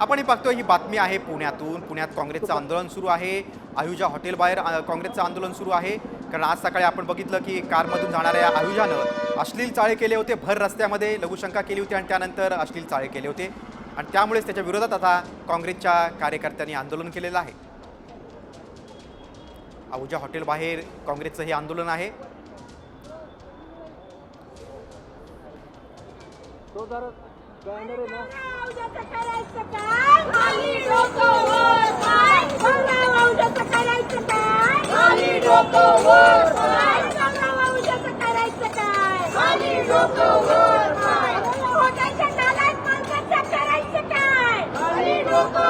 आपण ही बघतोय ही बातमी आहे पुण्यातून. पुण्यात काँग्रेसचं आंदोलन सुरू आहे. आयुजा हॉटेलबाहेर काँग्रेसचं आंदोलन सुरू आहे. कारण आज सकाळी आपण बघितलं की कारमधून जाणाऱ्या आयुजानं अश्लील चाळे केले होते भर रस्त्यामध्ये. लघुशंका केली होती आणि त्यानंतर अश्लील चाळे केले होते. आणि त्यामुळेच त्याच्या विरोधात आता काँग्रेसच्या कार्यकर्त्यांनी आंदोलन केलेलं आहे. आहुजा हॉटेलबाहेर काँग्रेसचं हे आंदोलन आहे. औजाचं करायचं काय? खाली डोकं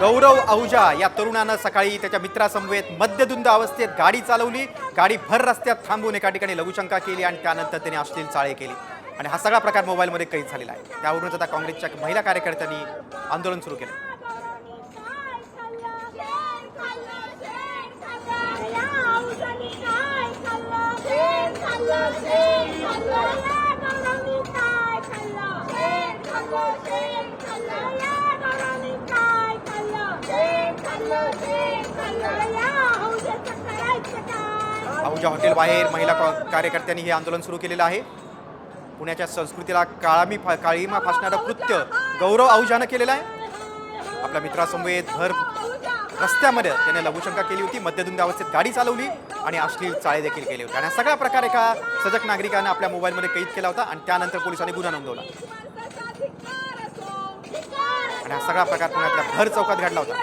गौरव आहुजा या तरुणानं सकाळी त्याच्या मित्रासमवेत मद्यधुंद अवस्थेत गाडी चालवली. गाडी भर रस्त्यात थांबून एका ठिकाणी लघुशंका केली आणि त्यानंतर त्याने अश्लील चाळे केली. आणि हा सगळा प्रकार मोबाईलमध्ये कैद झालेला आहे. त्यावरूनच आता काँग्रेसच्या महिला कार्यकर्त्यांनी आंदोलन सुरू केलं. आहुजा हॉटेल बाहेर महिला कार्यकर्त्यांनी हे आंदोलन सुरू केलेलं आहे. पुण्याच्या संस्कृतीला काळामी फा काळीमा फासणारं कृत्य गौरव आहुजानं केलेलं आहे. आपल्या मित्रासमवेत भर रस्त्यामध्ये त्याने लघुशंका केली होती मध्यधुंद अवस्थेत गाडी चालवली आणि अश्लील चाळे देखील केले होते. आणि हा सगळा प्रकार एका सजग नागरिकानं आपल्या मोबाईलमध्ये कैद केला होता आणि त्यानंतर पोलिसांनी गुन्हा नोंदवला. आणि हा सगळा प्रकार पुण्यातल्या भर चौकात घडला होता.